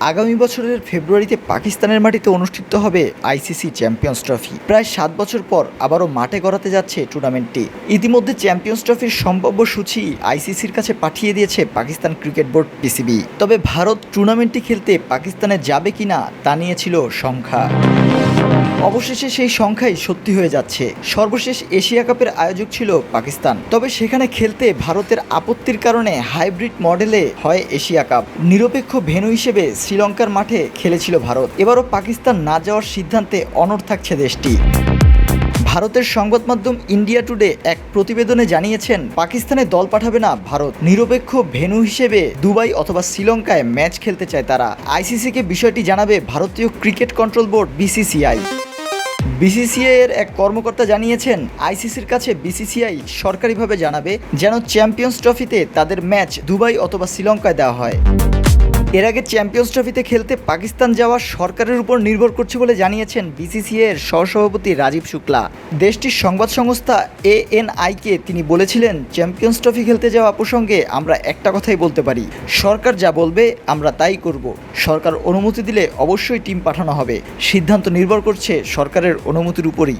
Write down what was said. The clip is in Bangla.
আগামী বছরের ফেব্রুয়ারিতে পাকিস্তানের মাটিতে অনুষ্ঠিত হবে আইসিসি চ্যাম্পিয়ন্স ট্রফি। প্রায় সাত বছর পর আবারও মাঠে গড়াতে যাচ্ছে টুর্নামেন্টটি। ইতিমধ্যে চ্যাম্পিয়ন্স ট্রফির সম্ভাব্য সূচি আইসিসির কাছে পাঠিয়ে দিয়েছে পাকিস্তান ক্রিকেট বোর্ড পিসিবি। তবে ভারত টুর্নামেন্টটি খেলতে পাকিস্তানে যাবে কিনা তা নিয়েছিল সংখ্যা অবশেষে সেই সংখ্যাই সত্যি হয়ে যাচ্ছে। সর্বশেষ এশিয়া কাপের আয়োজক ছিল পাকিস্তান। তবে সেখানে খেলতে ভারতের আপত্তির কারণে হাইব্রিড মডেলে হয় এশিয়া কাপ। নিরপেক্ষ ভেন্যু হিসেবে শ্রীলঙ্কার মাঠে খেলেছিল ভারত। এবারও পাকিস্তান না যাওয়ার সিদ্ধান্তে অনড় থাকছে দেশটি। ভারতের সংবাদ মাধ্যম ইন্ডিয়া টুডে এক প্রতিবেদনে জানিয়েছেন, পাকিস্তানে দল পাঠাবে না ভারত। নিরপেক্ষ ভেন্যু হিসেবে দুবাই অথবা শ্রীলঙ্কায় ম্যাচ খেলতে চায় তারা। আইসিসিকে বিষয়টি জানাবে ভারতীয় cricket control board, BCCI. BCCI এর এক কর্মকর্তা জানিয়েছেন, আইসিসির কাছে বিসিসিআই সরকারিভাবে জানাবে যেন চ্যাম্পিয়ন্স ট্রফিতে তাদের ম্যাচ দুবাই অথবা শ্রীলঙ্কায় দেওয়া হয়। এর আগে চ্যাম্পিয়ন্স ট্রফিতে খেলতে পাকিস্তান যাওয়া সরকারের উপর নির্ভর করছে বলে জানিয়েছেন বিসিসিআই এর সহসভাপতি রাজীব শুক্লা। দেশটির সংবাদ সংস্থা এএনআইকে তিনি বলেছিলেন, চ্যাম্পিয়ন্স ট্রফি খেলতে যাওয়া প্রসঙ্গে আমরা একটা কথাই বলতে পারি। সরকার যা বলবে, আমরা তাই করব। সরকার অনুমতি দিলে অবশ্যই টিম পাঠানো হবে। সিদ্ধান্ত নির্ভর করছে সরকারের অনুমতির উপরই।